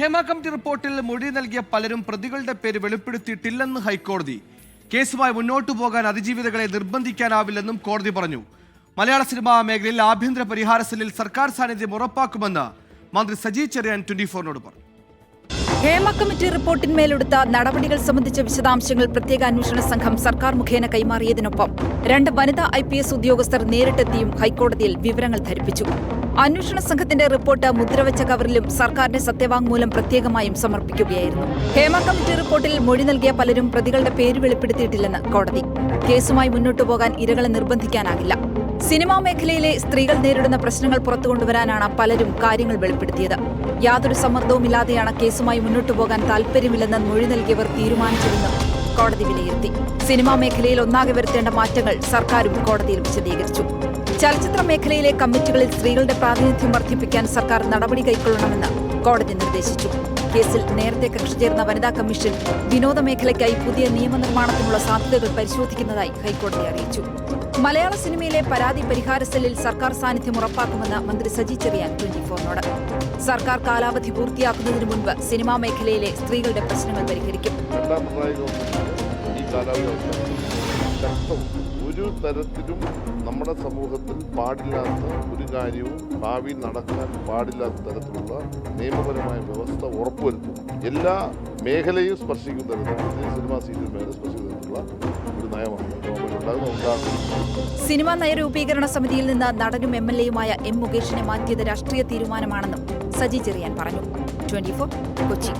Hema committee റിപ്പോർട്ടിൽ മൊഴി നൽകിയ പലരും പ്രതികളുടെ പേര് വെളിപ്പെടുത്തിയിട്ടില്ലെന്ന് ഹൈക്കോടതി. കേസുമായി മുന്നോട്ടു പോകാൻ അതിജീവിതകളെ നിർബന്ധിക്കാനാവില്ലെന്നും കോടതി പറഞ്ഞു. മലയാള സിനിമാ മേഖലയിൽ ആഭ്യന്തര പരിഹാര സെല്ലിൽ സർക്കാർ സാന്നിധ്യം ഉറപ്പാക്കുമെന്ന് മന്ത്രി സജി ചെറിയാൻ ട്വന്റി ഫോറിനോട് പറഞ്ഞു. ഹേമ കമ്മിറ്റി റിപ്പോർട്ടിന്മേലെടുത്ത നടപടികൾ സംബന്ധിച്ച വിശദാംശങ്ങൾ പ്രത്യേക അന്വേഷണ സംഘം സർക്കാർ മുഖേന കൈമാറിയതിനൊപ്പം രണ്ട് വനിതാ ഐ ഉദ്യോഗസ്ഥർ നേരിട്ടെത്തിയും ഹൈക്കോടതിയിൽ വിവരങ്ങൾ ധരിപ്പിച്ചു. അന്വേഷണ സംഘത്തിന്റെ റിപ്പോർട്ട് മുദ്രവെച്ച കവറിലും സർക്കാരിന്റെ സത്യവാങ്മൂലം പ്രത്യേകമായും സമർപ്പിക്കുകയായിരുന്നു. ഹേമ കമ്മിറ്റി റിപ്പോർട്ടിൽ മൊഴി നൽകിയ പലരും പ്രതികളുടെ പേര് വെളിപ്പെടുത്തിയിട്ടില്ലെന്ന് കോടതി. കേസുമായി മുന്നോട്ടു പോകാൻ ഇരകളെ നിർബന്ധിക്കാനാകില്ല. സിനിമാ മേഖലയിലെ സ്ത്രീകൾ നേരിടുന്ന പ്രശ്നങ്ങൾ പുറത്തുകൊണ്ടുവരാനാണ് പലരും കാര്യങ്ങൾ വെളിപ്പെടുത്തിയത്. യാതൊരു സമ്മർദ്ദവുമില്ലാതെയാണ് കേസുമായി മുന്നോട്ടു പോകാൻ താൽപര്യമില്ലെന്ന് മൊഴി നൽകിയവർ തീരുമാനിച്ചതെന്നും കോടതി വിലയിരുത്തി. സിനിമാ മേഖലയിൽ ഒന്നാകെ വരുത്തേണ്ട മാറ്റങ്ങൾ സർക്കാരും കോടതിയിൽ വിശദീകരിച്ചു. ചലച്ചിത്ര മേഖലയിലെ കമ്മിറ്റികളിൽ സ്ത്രീകളുടെ പ്രാതിനിധ്യം വർദ്ധിപ്പിക്കാൻ സർക്കാർ നടപടി കൈക്കൊള്ളണമെന്ന് കോടതി നിർദ്ദേശിച്ചു. കേസിൽ നേരത്തെ കക്ഷി ചേർന്ന വനിതാ കമ്മീഷൻ വിനോദ മേഖലയ്ക്കായി പുതിയ നിയമനിർമ്മാണത്തിനുള്ള സാധ്യതകൾ പരിശോധിക്കുന്നതായി ഹൈക്കോടതി അറിയിച്ചു. മലയാള സിനിമയിലെ പരാതി പരിഹാര സെല്ലിൽ സർക്കാർ സാന്നിധ്യം ഉറപ്പാക്കുമെന്ന് മന്ത്രി സജി ചെറിയാൻ ട്വന്റി ഫോറിനോട് സർക്കാർ കാലാവധി പൂർത്തിയാക്കുന്നതിന് മുൻപ് സിനിമാ മേഖലയിലെ സ്ത്രീകളുടെ പ്രശ്നങ്ങൾ പരിഹരിക്കും. ഒരു തരത്തിലും നമ്മുടെ സമൂഹത്തിൽ പാടില്ലാത്ത ഒരു കാര്യവും ഭാവി നടക്കാൻ പാടില്ലാത്ത തരത്തിലുള്ള നിയമപരമായ വ്യവസ്ഥ ഉറപ്പുവരുത്തും. എല്ലാ മേഖലയും സ്പർശിക്കുന്ന തരത്തിൽ സിനിമാ സീരിയൽ മേഖല സ്പർശിക്കുന്ന തരത്തിലുള്ള ഒരു നയമാണ് സിനിമാ നയരൂപീകരണ സമിതിയിൽ നിന്ന് നടനും എം എൽ എയുമായ എം മുകേഷിനെ മാറ്റിയത് രാഷ്ട്രീയ തീരുമാനമാണെന്നും സജി ചെറിയാൻ പറഞ്ഞു. ട്വന്റി കൊച്ചി.